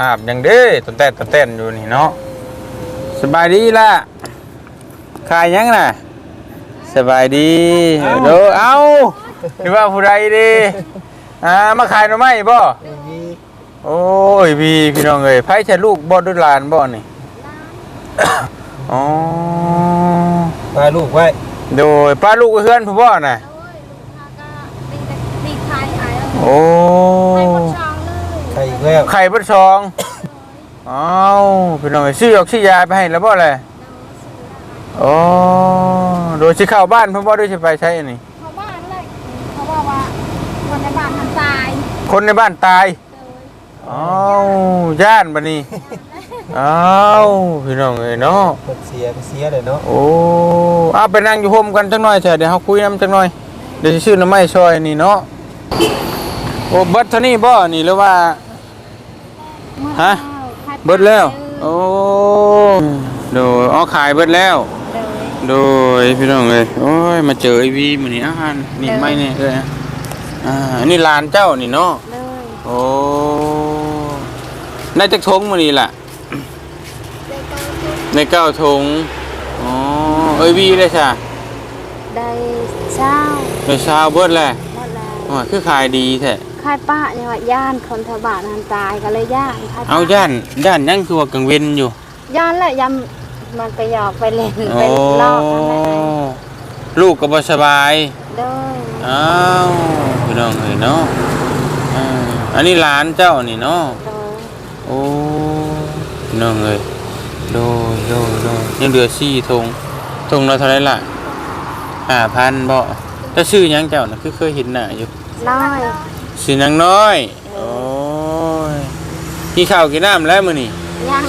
หาบยังเด้ตนแต่ตนเต้นอยู่นี่เนาะสบายดีล่ะขายยังน่ะสบายดีเด้อเอ้าหรือว่าผู้ใดดีอ่ามาขายหน่อไม้บ่โอ้ยพี่พี่น้องเอ้ยไผใช่ลูกบ่ดุหลานบ่นี่อ๋อพาลูกไว้โดยป้าลูกเฮือนผู้บ่น่ะตีไข่ไอ้โอ้ไข่หมดช่องเลย ใครอีกแล้วไข่เบิดซองเอ้าพี่น้องเอ้ยซื้อออกซื้อยาไปให้แล้วบ่แหละโอ้โดยสิเข้าบ้านเพิ่นบ่ได้สิไปใช้อันนี้ เขาบ้านเลยเขาบอกว่าคนในบ้านทำตายคนในบ้านตายเลยเอ้าย่านบัดนี้เอ้าพี่น้องเอ้ยเนาะเพิ่นเสียก็เสียเลยเนาะโอ้เอาไปนั่งอยู่โฮมกันจังหน่อยเถอะเดี๋ยวเฮาคุยนํจังหน่อย เดี๋ยวสิซื้อหน้ำไม้ซอยนี่เนาะ โอ้เบิดเท่านี้บ่นี่หรือว่า ฮะ เบิดแล้ว โอ้โดยอ๋อขายเบิดแล้วเลยโดยพี่น้องเอ้ยโอ้ยมาเจอไอวีมื้อนี้อาหารนี่ไม่เนี่ยเอ้ยอ่าอันนี้ร้านเจ้านี่เนาะเลยโอ้ได้จักทงมื้อนี้ล่ะในเก้าทงอ๋อเอ้ยวีเลยจ้ะได้เช้าในเช้าเบิดแหละหมดแล้วโอ้ยคือขายดีแท้ ขายป้าเนี่ยว่าย่านคนแถวบ้านทำตายก็เลยย่านขายป้เอาย่านย่านยังคือว่ากังเว้นอยู่ย่านแหละยำมันไปหยอกไปเล่นโอ้ไปลอกนั่นแหละลูกก็บ่สบายเด้ออ้าวพี่น้องเอ้ยเนาะอ่าอันนี้ร้านเจ้านี่เนาะเด้อโอ้พี่น้องเอ้ยโดยโดยโดยยังเหลือสี่ธงธงละเท่าไหรล่ะห้าพันบ่แล้วชื่อหยังเจ้าน่ะคือเคยเห็นหน้าอยู่น้อย ชื่อนางน้อย โอ้ยกินข้าวกินน้ำแล้วมื้อนี้ยัง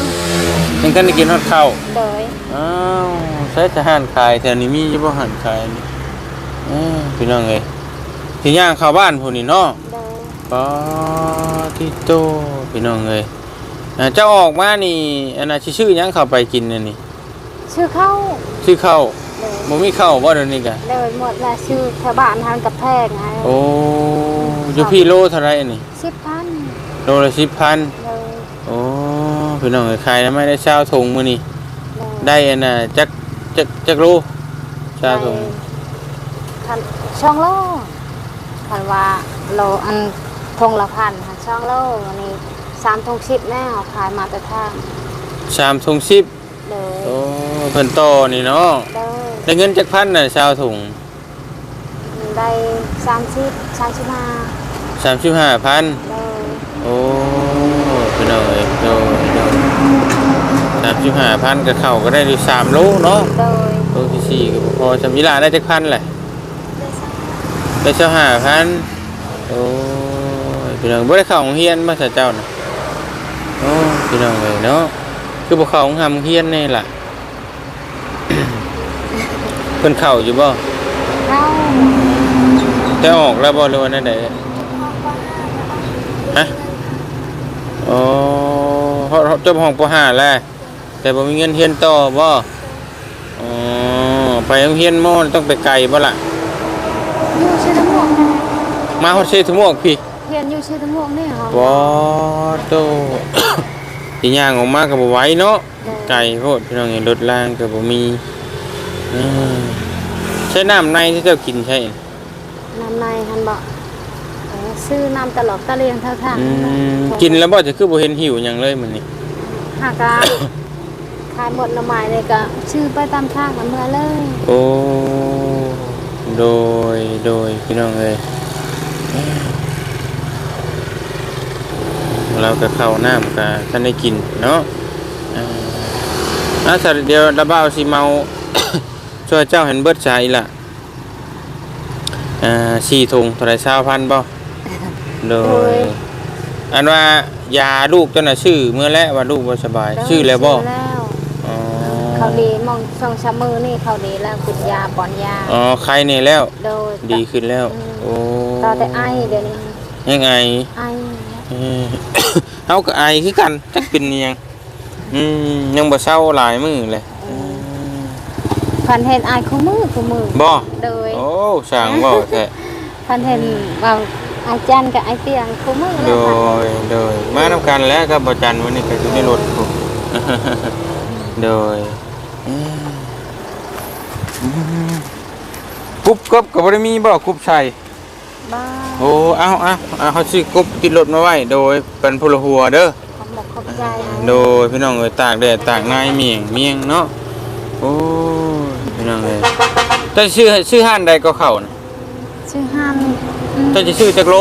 ยังกันได้กินฮอดข้าวเลยอ้าวใช้ทหารขายแถวนี้มีอยู่บ่หันขายนี่เอ้อพี่น้องเอ้ยสิย่างเข้าบ้านพุ่นนี่เนาะเด้อปอที่โตพี่น้องเอ้ยอ่าเจ้าออกมานี่อันน่ะสิชื่อหยังเข้าไปกินนั่นนี่ชื่อเข้าชื่อข้าวเลยบ่มีข้าวบ่เดี๋ยวนี้กะเลยหมดละชื่อแถวบ้านทานกับแพงไงโอ้ อยู่พี่โลเท่าไหรอันนี่สิบพันโลละ10,000เลยโอ้พี่น้องเอ้ยขายแล้วไม่ได้เช้าถุงมื้อนี้เลยได้อันน่ะจักจักจักโลเช้าถุงพันช่องโลพันว่าโลอันทงละพันค่ะช่องโลอันนี้สามทงชิปแม่เขาขายมาแต่ทางชามถุงสิบเลยโอ้เพิ่นต่อนี่เนาะเลยได้เงินจักพันน่ะเช้าถุงได้สามสิบสามสิบห้า 35,000เลยโอ้พี่น้องเอ้ยโดยโดย35,000ก็เข้าก็ได้อยู่3โลเนาะเลยโลที่สี่ก็พอจำยีลาได้จักพันแหละได้เจ้าห้าพันโอ้ยพี่น้องบ่ได้เข้าโรงเรียนมาซะเจ้าน่ะโอ้พี่น้องเอ้ยเนาะคือบ่เข้าโรงหำเรียนนี่ล่ะเพิ่นเข้าอยู่บ่เข้าแต่ออกแล้วบ่หรือว่าแนวใดฮะ โอ้เฮาเฮาจบห้องปหาแล้วแต่บ่มีเงินเรียนต่อบ่อ๋อไปโรงเรียนมอต้องไปไกลบ่ล่ะ อยู่ชื่อทั้งมาฮอดเซทุมวกพี่เพียนอยู่ชื่อทั้งหมดนี่เหรอว้าโตอีหย่างออกมาก็บ่ไหวเนาะไก่โพดพี่น้องเห็นรถล่างก็บ่มีอืมใช้น้ำในที่เจ้ากินใช่น้ำในทันบอกเออ ซื้อน้ำตลอดตะเลียงเท่าทางอืมกินแล้วบ่จะคือบ่เห็นหิวหยังเลยมื้อนี้หากาขายหมดหน้ำไม้เลยก็ชื่อไปตามทางกันเมื่อเลยโอ้โดยโดยพี่น้องเอ้ยเราก็เข้าน้ำก็ท่านได้กินเนาะอ่าอะสัตว์เดียวระบ้าวสิเมา ช่วยเจ้าเห็นเบิดใจล่ะอ่าสี่ถุงเท่าไรเช้าพันบ่ โดย อันว่ายาลูกเจ้าน่ะชื่อเมื่อแล้วว่าลูกบ่สบาย ชื่อแล้วบ่ชื่อแล้วอ๋อเขาดีมองช่องชะมือนี่เขาดีแล้วกินยาปอนยาอ๋อใครนี่แล้ว โดยดีขึ้นแล้ว โอ้ต่อแต่ไอเดี๋ยวนี้ยังไงไอเอ้ยเฮาก็ไอคือกันจักเป็นอิหยังอืมยังบ่เศร้าหลายมื้อเลยพันเห็นไอคู่มือคู่มือบ่โดยโอ้สร้างบ่แท้พันเห็นว่า อาจารย์กับไอเตียงคู่มือโดเลยค่ะยโดยมาทำกันแล้วก็บ่จันวันนี้ก็อยู่ในรถผมโดยอืมอืมกรุ๊บกบก็บ่ได้มีบ่กรุ๊บใส่บ้าโอ้เอาเอาเอาเขาซื้อกรุ๊บติดรถมาไว้โดยเป็นพลหัวเด้อขอบบอกขอบใจโดยพี่น้องเอ้ยตากแดดตากนายเมียงเมียงเนาะโอ้ยพี่น้องเอ้ยเจะชื่อชื่อห้านใดก็เข้านะชื่อฮันอืม เจะจะชื่อจักโล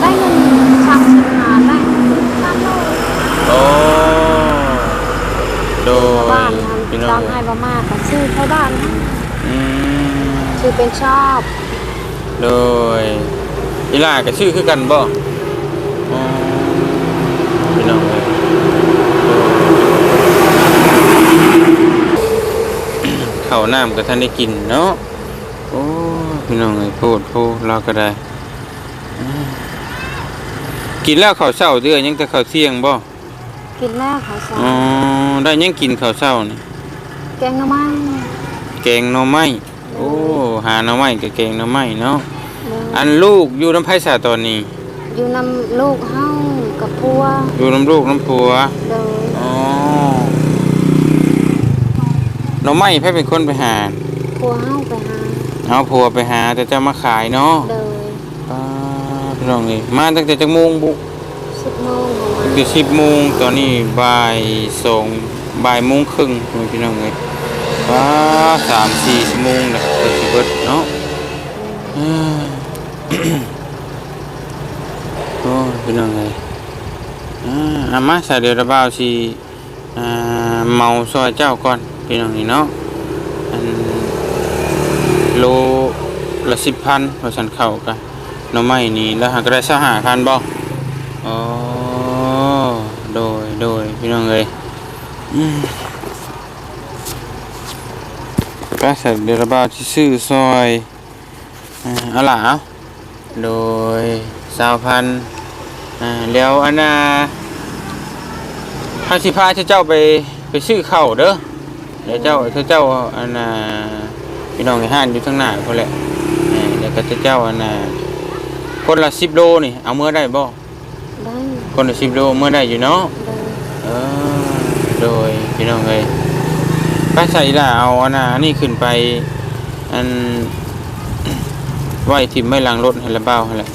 ได้เงินสามสิบห้าได้สามโลโอ้โดยบ้านพี่ทำน้อร้องงไห้บ่มากก็ชื่อเขาบ้านนะอืมชื่อเป็นชอบโดยอีหล่าก็ชื่อคือกันบ่อ๋อพี่น้องเอ้ยข้าวน้ำก็ท่านได้กินเนาะโอ้ พี่น้องเอ้ยโพดโพเราก็ได้อืมกินแล้วข้าวเช้าเด้อยังแต่ข้าวเที่ยงบ่กินแล้วเขาสาอ๋อได้ยังกินข้าวเช้านี่แกงหน่อไม้แกงหน่อไม้โอ้หาหน่อไม้กับแกงหน่อไม้เนาะเลยอันลูกอยู่น้ำไผ่สาตอนนี้ อยู่นำลูกเฮากับพัวอยู่น้ำลูกน้ำผัวเลยอ๋อหน่อไม้ไผ่เป็นคนไปหาพัวเฮาไปหา เอาผัวไปหาแต่เจะมาขายเนาะเลยป้าพี่น้องนี่มาตั้งแต่จักโมงบุสิบโมงประมาณคือสิบโมงตอนนี้บ่ายสองบ่ายโมงครึ่งพี่น้องเลยป้าสามสี่ชั่วโมงเลยเปิดสิเบิดเนาะอืมโอ้ยพี่น้องเลยอ่าอามาใส่เดือดบ่าวสิอ่าเมาซอยเจ้าก่อนพี่น้องนี่เนาะอัน โลละสิบพันพอฉันเข้ากันหน่อไม้นี่แล้วหากได้สหาพันบ่อ๋อโดยโดยพี่น้องเลยก็ใส่เดือดบ่าที่ซื้อซอยอ่าเอาล่ะเอโดยสาวพันอ่าแล้วอันน่ะพาสิพาเจ้าไปไปซื้อเข้าเด้อเดี๋ยวเจ้าเจ้าอันน่ะ พี่น้องในห้านอยู่ข้างหน้าเขาแหละอ่าเดี๋ยวก็เจ้าอันน่ะคนละสิบโลนี่ เอาเมื่อได้บ่ได้คนละสิบโลเมื่อได้อยู่เนาะเลยเออโดยพี่น้องเลยป้าใส่ละเอาอันน่ะอันนี้ขึ้นไปอันไว้ทิมไม่ล้างรถให้ระเบ้าให้แหละ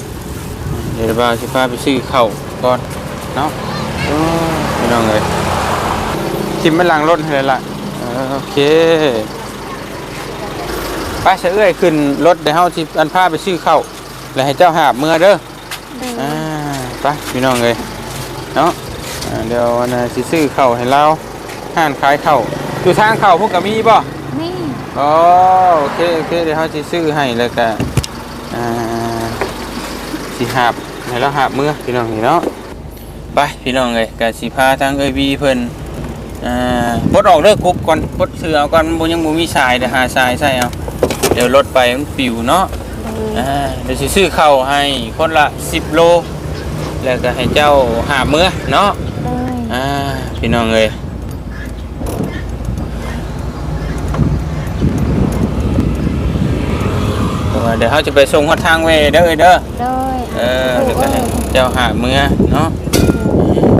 เดี๋ยวระเบ้าสิพาไปซื้อข้าวก่อนเนาะโอ้ยพี่น้องเลยทิมไม่ล้างรถให้เลยล่ะเออโอเค ไปเสยเอ้ยขึ้นรถเดี๋ยวเฮาสิอันพาไปซื้อข้าวแล้วให้เจ้าหาบเมื่อเด้อเลยอ่าไปพี่น้องเลยเนาะอ่าเดี๋ยวอันน่ะสิซื้อข้าวให้เราห้านขายข้าวอยู่ทางข้าวพวกก็มีบ่นี่ อ๋อโอเคโอเคเดี๋ยวเขาจะซื้อให้แล้วก็อ่าสิหาบให้เราหาบเมื่อพี่น้องนี่เนาะไปพี่น้องเลยก็สิพาทางเอวีเพิ่นอ่าปลดออกเลิกกรุ๊บก่อนปลดเสือเอาก่อนบ่ยังบ่มีสายเดี๋ยวหาสายใส่เอา เดี๋ยวรถไปมันปิวเนาะเลยอ่าเดี๋ยวสิซื้อข้าวให้คนละ10โล แล้วก็ให้เจ้าหาบเมื่อเนาะเลยอ่าพี่น้องเลยเดี๋ยวเขาจะไปส่งฮอดทางเวเด้อเอ้ยเด้อเลยเออเดี๋ยวก็ให้เจ้าหาเมื่อเนาะ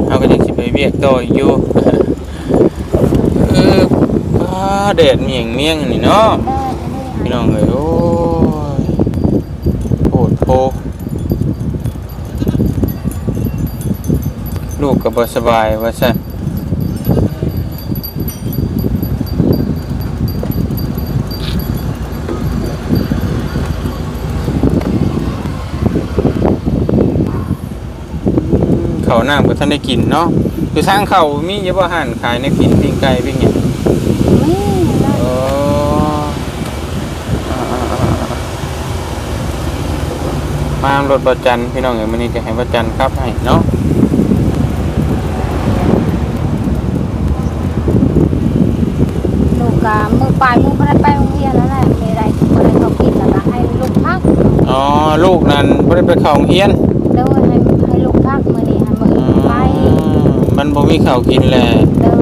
เขาก็จะสิไปเวียกต่ออยู่เออป้าแดดเมียงเมียงนี่เนาะได้อั น้องเอ้ยโอ้ยโหดโพลูกก็บ่สบายว่าซั่นเขาวน้ำก็ท่านได้กินเนาะคือทางเขามีเยอะว่หันขายในกินปิ้งไก่ปิ้งเนี่ยง นี่ได้ โอ้ มารถประจันพี่น้องเอ๋ยมันนี่จะให้ประจันครับให้เนาะลูกกามือปลายมือบ่ได้ไปโรงเรียนแล้วแหละมีอะไรบ่ได้เขากินแล้วก็ให้ลูกพักอ๋อลูกนั้นไม่ได้ไปเข้าโรงเรียนเลยให้ให้ลูกพักมื้อนี้ให้มื้ออือื่นไปมมันบ่มีข้าวกินแหละเลย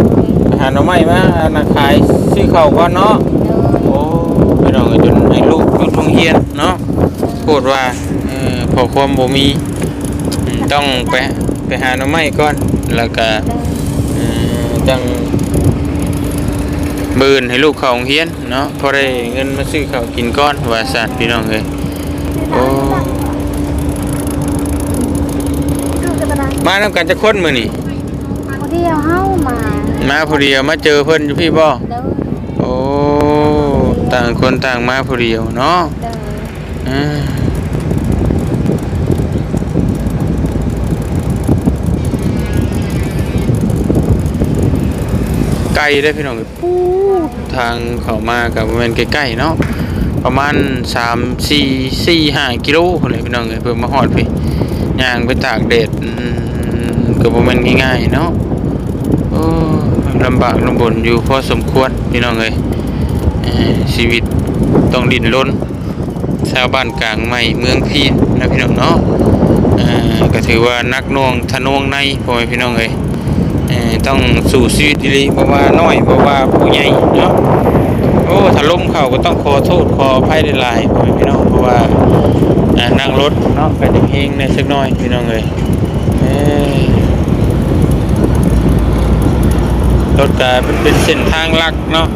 ไปหาหน่อไม้มาอันน่ะขายซื้อข้าวก่อนเนาะเลยโอ้พี่น้องเอ๋ยจนให้ลูกหยุดโรงเรียนเนาะพูดว่าเออ พอความบ่มีอืมต้องไปไปหาหน่อไม้ก่อนแล้วก็โดยเอ่อจังบืนให้ลูกเขาโรงเฮียนเนาะพอได้เงินมาซื้อข้าวกินก้อนว่าสัตว์พี่น้องเอ้ยโอ้มานํกันจะคนมื้อนี่คนเดียวเฮามามาผู้เดียวมาเจอเพิ่นอยู่พี่บ่โดยโอ้ต่างคนต่างมาผู้เดียวเนาะ ลได้พี่น้องปูดทางเขามากับแม่นใกล้ๆเนาะประมาณ3 4 4 5กิโลพุ่นแหละพี่น้องเอ้ยเพิ่นมาฮอดพี่ย่างไปตากแดดก็บ่แม่นง่ายๆเนาะลำบากลำบนอยู่พอสมควรพี่น้องเอ้ยชีวิตต้องดิ้นรนชาวบ้านกลางใหม่เมืองพีนนะพี่น้องเนาะก็ถือว่านักนวงทะนวงในพ่อพี่น้องเอ้ย ต้องสู่ชีวิตดีๆบ่ว่าน้อยบ่ว่าผู้ใหญ่เนาะโอ้ถ้าล้มเข้าก็ต้องขอโทษขออภัยหลายๆพ่อแม่พี่น้องเพราะว่านั่งรถเนาะก็จะเฮงในสักน่อยพี่น้องเอ้ยรถก็เป็นเป็นเส้นทางลักเนาะ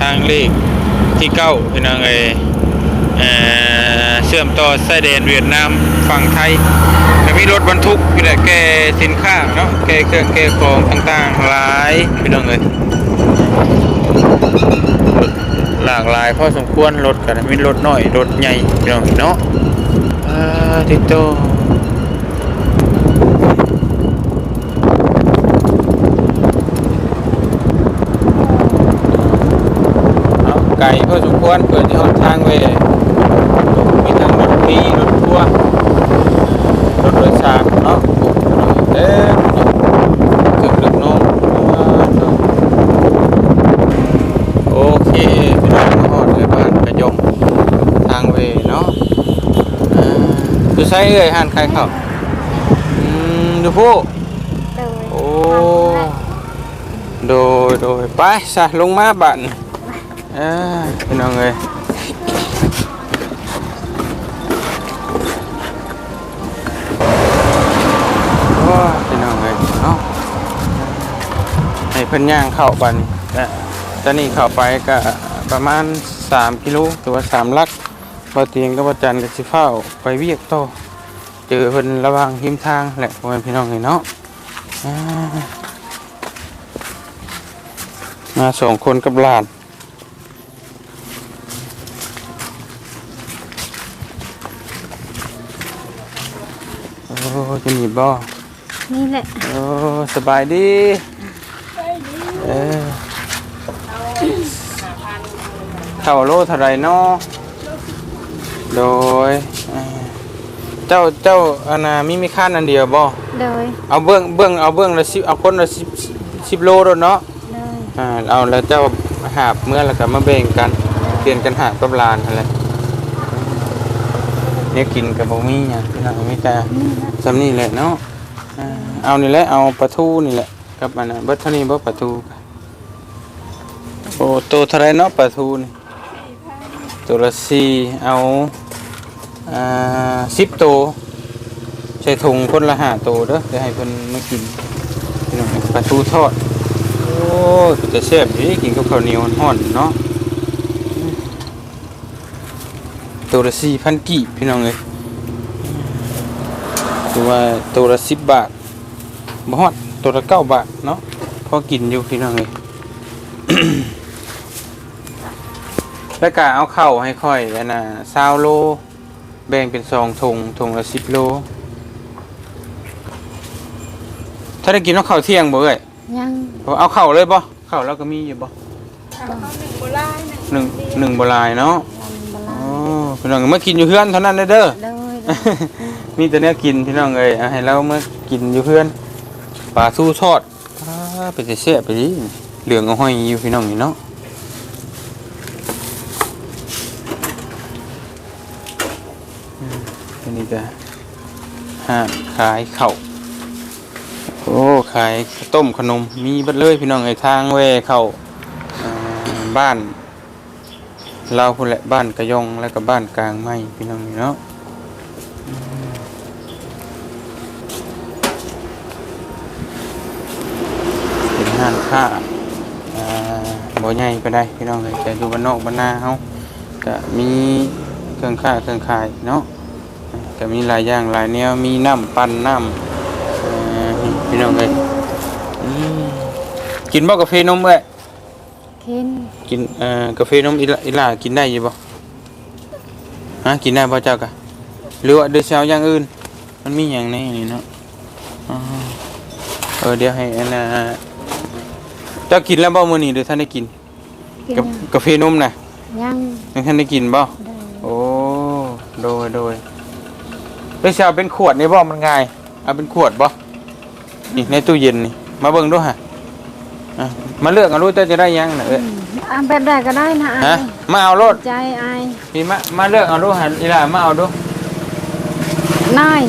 ทางเลขที่เก้าพี่น้องเอ้ยเชื่อมต่อชายแดนเวียดนามฝั่งไทย มีรถบรรทุกพี่แหละแกสินค้าเนาะแกเครื่องแกของต่างๆหลายพี่น้องเอ้ยหลากหลายพอสมควรรถกันมีรถน้อยรถใหญ่พี่น้องเนาะติโตเอาไก่พอสมควรเปิดที่หนทางเว้ยมีทั้งรถตีรถทัวร์ถโดยสารเนาะเอ๊ะถึงลึกน้องโอเคพี่น้องมาฮอดเลยบ้านกระยงทางเวเนาะอ่าคือ ใช้เอ่ยหันใครเข้าอืมดูผู้โดยโอ้โดยโดยไปซะลงมาบ้านเอ่าพี่น้องเอ้ยโอ้ยพี่น้องเอ้ยเนาะให้เพิ่นย่างเข้าบัดนและตอนนี้เข้าไปก็ประมาณ 3 กิโลหรือว่า3ลัก บ่เตียงกับบ่จันก็สิเฝ้าไปเวียกต่อเจอเพิ่นระหว่างหิมทางแหละพ่อแม่พี่น้องเอ้ยเนาะอ่ามาสองคนกับหลานโอ้จะหนีบ่นี่แหละโอ้สบายดีเออเท่าโลเท่าไรเนาะ โดยเอ่อเจ้าเจ้าอันน่ะมีมีค่าอันเดียวบ่โดยเอาเบื้องเบื้องเอาเบื้องละสิบเอาคนละสิบสิบโลโดดเนาะโดยอ่าเอาแล้วเจ้าหาบเมื่อแล้วก็มาแบ่งกันเปลี่ยนกันหาบกับหลานอะไรเนี่ยกินกับบ่มีหยังพี่น้องมีแต่สำนี่แหละเนาะอ่าเอานี่แหละเอาปลาทูนี่แหละกับอันน่ะเบิดเท่านี้บ่ปลาทูก็โอ้โตเท่าไรเนาะปลาทูนี่ ตัวละสี่เอาสิบโตใส่ถุงคนละห้าโตเด้อเดี๋ยวให้เพิ่นมากินพี่น้องปลาทูทอด โอ้จะแซ่บดีกินกับข้าวเหนียวห่อนเนาะตัวละสี่พันกีบพี่น้องเลยตัวว่าตัวละสิบบาทบ่ฮอดตัวละเก้าบาทเนาะพอกินอยู่พี่น้องเลย แล้วก็เอาเข้าวให้ค่อยอันน่ะซาวโล แบ่งเป็นสองถุงถุงละสิบโล ถ้าได้กินเอาข้าวเที่ยงบ่เอ้ยยังเอาเข่าเลยป่ะเข่าเราก็มีอยู่ป่ะหนึ่งหนึ่งโบราณเนาะบอ๋ลาอพี่น้องเมื่อกินอยู่เพื่อนเท่านั้นเด้อโดยมีแต่เนี้ยกินพี่น้องเอ้ยเอาให้เราเมื่อกินอยู่เพื่อนปลาทูทอดอ่าไปจะเสียไปดิเหลืองเอาห้อยอยู่พี่น้องนี่เนาะ จะห้านขายเข่าโอ้ขายต้มขนมมีบัดเลยพี่น้องไอ้ทางเวเขาบ้านเราคนแหละบ้านกระยองและกับบ้านกลางไม่พี่น้องเนาะเป็นห้านค้าบ่ใหญ่ไปได้พี่น้องเลยแต่ดูบ้านนอกบ้านนาเขาจะมีเครื่องค่าเครื่องขายเนาะ ก็มีหลายอย่างหลายแนวมีน้ำปั่นน้ำเอ่อนี่พี่น้องเลยอืมกินบ่กาแฟนมเอ้ยกินกินเอ่อกาแฟนมอีหลาอีหลากินได้อยู่บ่ฮะกินได้บ่เจ้ากะหรือว่าเดือดเช้าอย่างอื่น มันมีอย่างในนี่เนาะอ๋อเออเดี๋ยวให้อันน่ะเจ้ากินแล้วบ่มื้อนี้หรือท่านได้กินกินกับกาแฟนมน่ะยังยังท่านได้กินบ่ได้โอ้โดยโดย เดือดเช้าเป็นขวดนี่บ่มันง่ายเอาเป็นขวดบ่นี่ในตู้เย็นนี่มาเบิ่งดูฮะอะมาเลือกเอารู้เจ้าจะได้ยังน่ะเอ้ยอะแบบใดก็ได้นะอาฮะยมาเอารถใจอายพี่มามาเลือกเอาดูหันอีหล่ามาเอาดูนาย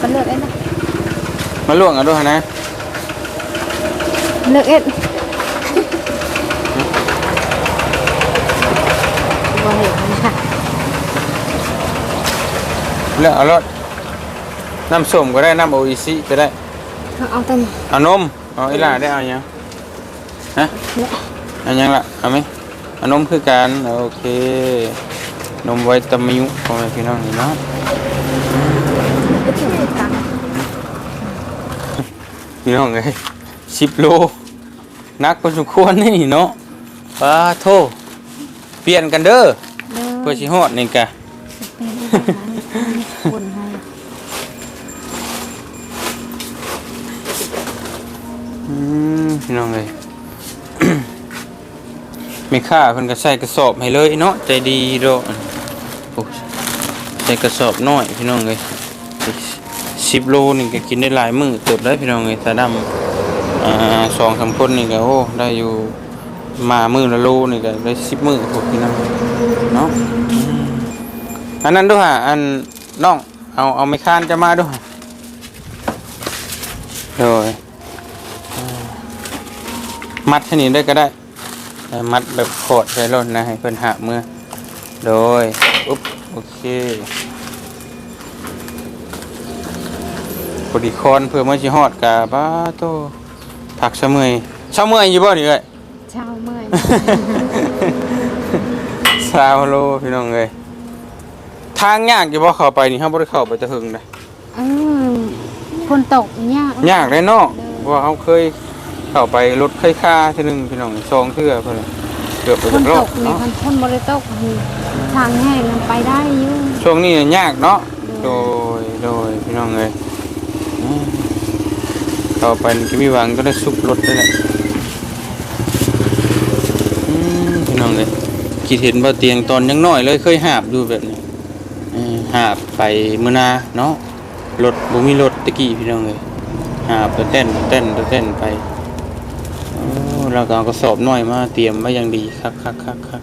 ก็เลือกเอ็ดนะมาลวกเอาดูหันนะเลือกเอ็ดบ่เห็นนะเลือกเอารถ น้ำส้มก็ได้น้ำโออิชิก็ได้ เอาเต็มเอานมเอาอีหล่าได้เอายังฮะเอายังล่ะเอาไหมเอานมคือกันโอเคนมไวตามิวของพี่น้องนี่เนาะตังพี่น้องเลยสิบโลนักพอสมควรนี่เนาะปาโทเปลี่ยนกันเด้อเด้อเพื่อสิฮอดนี่กะ เป็นอะไรคนให้ อื มพี่น้องเลยไม่ค่าเพิ่นก็ใส่กระสอบให้เลยเนาะใจดีโดอโอ้ใส่กระสอบน้อยพี่น้องเลยสิบโลนี่ก็กินได้หลายมือเติบได้พี่น้องเลยตาดำอ่าสองสามคนนี่ก็โอ้ได้อยู่มามือละโลนี่ก็ได้สิบมือพวกพี่น้องเนาะอันนั้นด้วยฮะอันน้องเอาเอาไม่ค้านจะมาด้วยโดย มัดให้นี่ได้ก็ได้เอ่อมัดแบบโคดใส่รถนะให้เพิ่นหักมือ โดยอุ๊บโอเคพอดีคอนเพื่อมื่อชิฮอดกะบ้าโตผักชะเมอยชะเมอยอยู่บ่นี่เอ้ยเช้าเมื่อยซาวโลพี่น้องเอ้ยทางยากอยู่บ่เข้าไปนี่เฮาบ่ได้เข้าไปแตะหึงนะเออคนตกยากยากเลยเนาะเพราะว่าเฮาเคย เข้าไปรถเคยค่าเทื่อหนึงพี่น้องสองเทื่อเพิ่นน่ะเกือบไปคจันกรตอบกในเนาะคันคนบริตกทางแห้งมันไปได้อยู่ช่วงนี้เนี่ยยากเนาะโดยโดยพี่น้องเลยอืมต่อไปจะมีหวังก็ได้ซุปรถได้แหละอืมพี่น้องเลยคิดเห็นบ่าเตียงตอนยังน้อยเลยเคยหาบดูแบบนี้เออหาบไปมื้อนาเนาะรถบ่มีรถตะกี้พี่น้องเลยหาบตัวเต้นตัวเต้นตัวเต้นไปโอ้ เราก็เอากระสอบน้อยมาเตรียมไว้อย่างดีคักคักคักคัก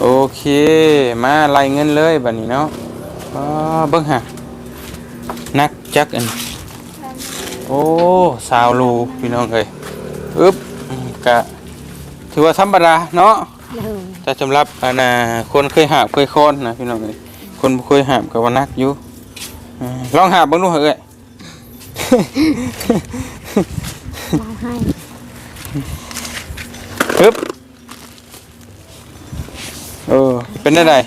โอเค มาไล่เงินเลยบัดนี้เนาะอ๋อเบิ่งหะนักจักอัน โอ้สาวลูพี่น้องเอ้ยอึ๊บอืมกะถือว่าธรรมดาเนาะเออแต่สำหรับอันน่ะคนเคยหาบเคยคอนนะพี่น้องเอ้ยคนบ่เคยหาบก็ว่านักอยู่อืม ลองหาบเบิ่งดูเถอะเอ้ยมาให้อึ๊บเออเป็นได้ไดได้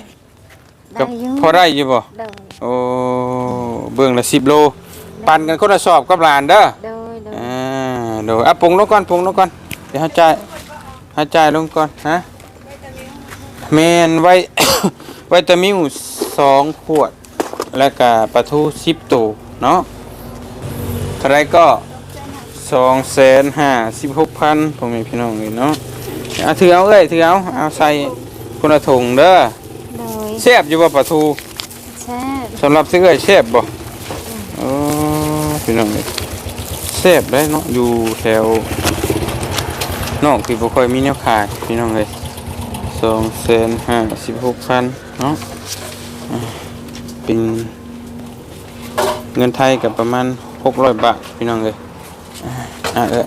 ก็อยู่พอได้อยู่บ่เดินโอ้เบื้องละสิบโลปั่นกันคนละสอบกับหลานเด้อเดินเดินอ่าเดี๋ยวอะปรุงลงก่อนปรุงลงก่อนเดี๋ยวให้จ่ายให้จ่ายลงก่อนฮะเมนไว้ ไวิตามิวสองขวด แล้วก็ปลาทูสิบตัวเนาะเท่าไรก็สองแสนห้าสิบหกพันผมมีพี่น้องเลยเนาะเอาถือเอาเอ้ยถือเอาเอาใส่คนละถุงเด้อโดยแซ่บอยู่บ่ปลาทูแช่บสำหรับซื้อไอ้เชฟบ่โอ้พี่น้องเลยเชฟได้เนาะอยู่แถวนอกที่บ่ค่อยมีแนวขายพี่น้องเลยสองแสนห้าสิบหกพันเนาะอ่า เป็นเงินไทยกับประมาณหกร้อยบาทพี่น้องเลยอ่าอะเออ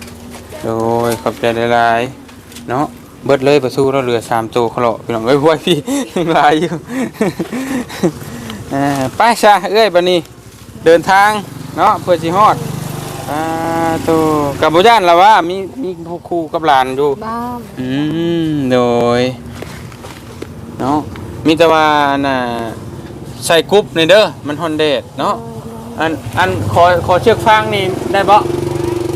โดยขอบใจหลายๆเนาะเบิดเลยประสู้เราเหลือสามตัวเขาเหรอพี่น้องเอ้ยไว้พี่ยังหลายอยู่เออไปซะเอ้ยบัดนี้เดินทางเนาะเพื่อสิฮอดอ่าโตกับบ่ย่านล่ะว่ามีมีผู้ครูกับหลานอยู่บ้าอืมโดยเนาะมีแต่ว่าน่ะ ใส่กรุ๊ปนี่เด้อมันฮอนเดดเนาะอันอันขอขอเชือกฟางนี่ได้บ่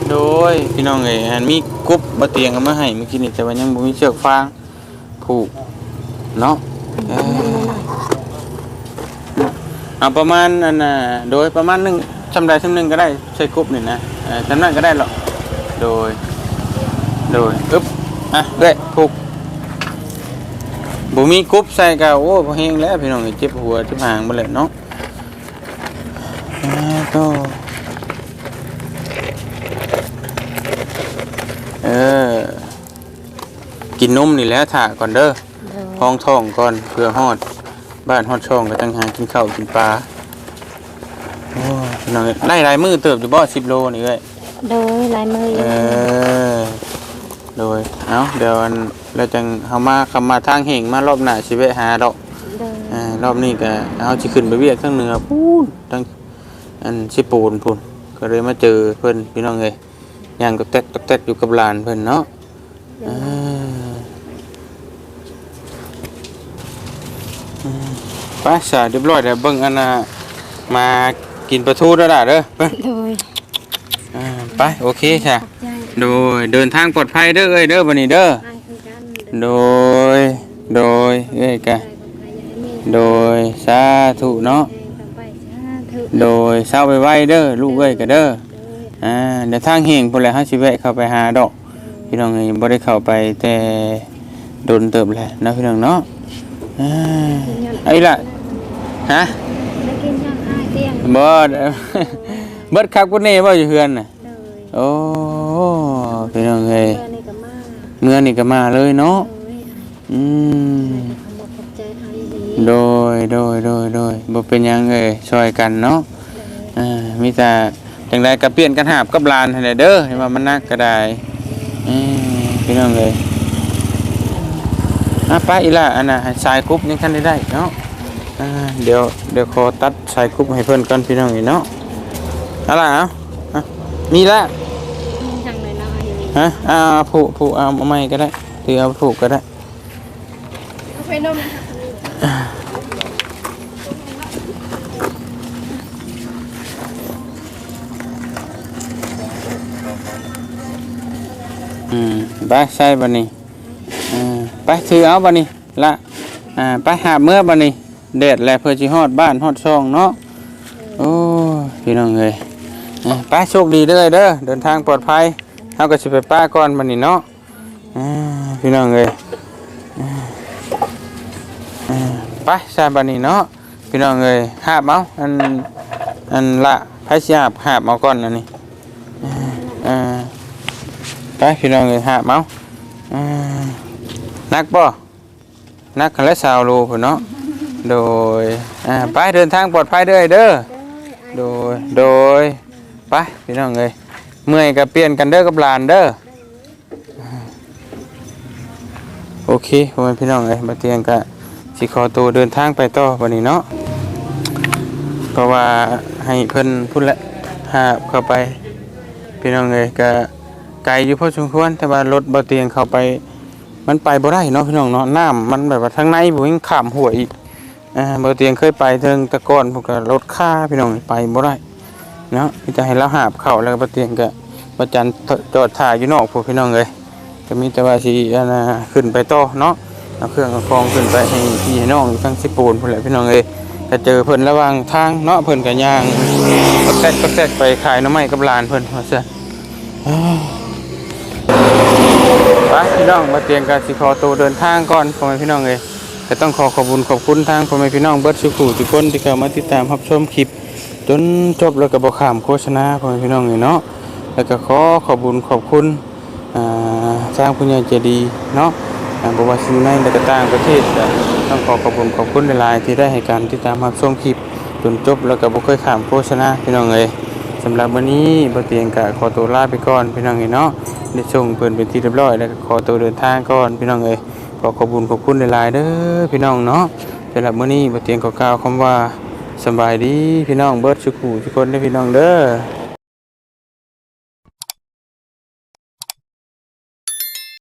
โดยพี่น้องเอ้ยอันมีกรุ๊ปบ่เตียงเอามาให้เมื่อกี้นี่แต่ว่ายังบ่มีเชือกฟางผูกเนาะเออเอาประมาณอันน่ะโดยประมาณหนึงจำได้จำหนึงก็ได้ใส่กรุ๊ปนี่นะเออจำนั้นก็ได้หรอกโดย โดยอึ๊บอะเด้ผูก บ่มีกรุ๊ปใส่กะโอ้บ่แฮงแล้วพี่น้องเจ็บหัวเจ็บหางบ่แล้วเนาะอ่าก็เออ กินนมนี่แหล้วถ่าก่อนเด้อโดยห้องท้องก่อนเพื่อฮอด บ้านฮอดช่องก็ตั้งหากินข้าวกินปลาโอ้พี่น้องเอ้ยไล่หลายมือเติบอยู่บ่10โลนี่เอ้ยโดยลายมืออเอยู่อ โดยเอาเดี๋ยวอันเราจังเฮามาคำมาทางเหงมารอบหน้าสิไปหาดอกโดยอ่ารอบนี้ก็เอาสิขึ้นไปเวียกทางเหนือพูนทางอันสิปูนพูนก็เลยมาเจอเพิ่นพี่น้องเอ้ยย่างตกแตกตกแตกอยู่กับหลานเพิ่นเนาะอ่าอืมไปสาเรียบร้อยแล้วเบิ่งอันน่ะมากินปลาทูแล้วล่ะเด้อไปโดย อ่าไปโอเคค่ะขอบใจ โดยเดินทางปลอดภัยเด้อเอ้ยเด้อบันนี้เด้อให้คือกันโดย โดยเอ้ยกะโดยสาธุเนาะ โดยเศร้าไปไว้เด้อลูกเอ้ยกะเด้อ อ่าเดี๋ยวทางเฮงพุ่นแหละเฮาสิแวะเข้าไปหาดอก พี่น้องเอ้ยบ่ได้เข้าไปแต่โดนเติบแหละนะพี่น้องเนาะอ่าไอ้ล่ะฮะแล้วกินย่างอ้ายเตียงบ่เบิดคักบ่แน่บ่อยู่เฮือนน่ะ โดยโอ้พี่น้องเอ้ยเพื่อนนี่ก็มาเมื่อนี่ก็มาเลยเนาะโดยอืมขอบขอบใจเอาดีโดยโดยโดยโดยบ่เป็นหยังเอ้ยช่วยกันเนาะอ่ามีแต่จังไดก็เปลี่ยนกันหาบกับหลานให้ได้เด้อเห็นว่ามันนักก็ได้อืมพี่น้องเอ้ยอะไปอีล่ะอันน่ะให้สายกรุ๊ปยังทันได้ได้เนาะอ่าเดี๋ยวเดี๋ยวขอตัดสายกรุ๊ปให้เพิ่นก่อนพี่น้องนี่เนาะเอาล่ะเอาอะ มีแล้วๆจังเลยเนาะอยู่นี่ฮะอ่าผูกผูกเอาเอาไม้ก็ได้หรือเอาผูกก็ได้เอาไปนมอืมไปใช่บันนี้อ่าไปถือเอาบันนี้ละอ่าไปหาเมื่อบันนี้เด็ดแหละเพื่อจิฮอดบ้านฮอดช่องเนาะโอ้พี่น้องเอ้ย อ่าไปโชคดีเด้อเด้อเดินทางปลอดภัยเฮาก็สิไปป้าก่อนบันนี้เนาะอ่าพี่น้องเอ้ยอ่าอ่าไปใช่บันนี้เนาะพี่น้องเอ้ยหาบเอาอันอันละไผสิหาบหาบเอาก่อนอันนี้อ่าไปพี่น้องเลยหาเมาอืมนักบ่นักคันและสาวโลพุ่นเนาะโดยอ่าไปเดินทางปลอดภัยเด้อเด้อโดย โดย ไปพี่น้องเลยเมื่อยก็เปลี่ยนกันเด้อกับหลานเด้อโอเคพ่อพี่น้องเลยมาเตียงก็สิขอตัวเดินทางไปต่อวันนี้เนาะเพราะว่าให้เพิ่นพูดละหาบเข้าไป พี่น้องเลยก็ไกลอยู่พอสมควรแต่ว่ารถบ่เตียงเข้าไป มันไปบ่ได้เนาะพี่น้องเนาะน้ำมันแบบว่าทางในบ่ยังข้ามหัวอีกอ่าบ่เตียงเคยไปเทิงตะกอนพวกก็รถค่าพี่น้องไปบ่ได้ เนาะมีแต่ให้เราหาบเข้าแล้วก็บ่เตียงก็บ่จันจอดท่ายอยู่นอกพวกพี่น้องเลยก็มีแต่ว่าสิอันน่ะขึ้นไปโตเนาะเอาเครื่องเอาของขึ้นไปให้พี่น้องอยู่ทางสิปูนพุ่นแหละพี่น้องเอ้ยก็เจอเพิ่นระว่างทางเนาะเพิ่นก็ย่างก็แทกก็แทกไปขายน้ำไม้กับลานเพิ่นว่าซั่นไปพี่น้องมาเตียมการสิขอตัวเดินทางก่อนพ่อแม่พี่น้องเลยแต่ต้องขอขอบคุณขอบคุณทางพ่อแม่พี่น้องเบิร์ดสุขุทุกคนที่เข้ามาติดตามรับชมคลิป จนจบแล้วก็บอกขามโฆษณาพ่อพี่น้องเลยเนาะแล้วก็ขอขอบคุณขอบคุณอ่าทางผู้ใหญ่ใจดีเนาะอ่าบว่าสิ่ในและก็ต่างประเทศต้องขอขอบคุณขอบคุณหลายๆที่ได้ให้การติดตามรับชมคลิปจนจบแล้วก็บ่เคยขามโฆษณาพี่น้องเลยสำหรับวันนี้บ่เตียงก็ขอตัวลาไปก่อนพี่น้องเอยเนาะได้ส่งเพิ่นเป็นที่เรียบร้อยแล้วก็ขอตัวเดินทางก่อนพี่น้องเอยขอขอบคุญขอบคุณหลายๆเด้อพี่น้องเนาะสำหรับมื้อนี้บ่เตียงขอกล่าวคำว่า สบายดีพี่น้องเบิร์ดชุกูทุกคนเด้พี่น้องเด้อ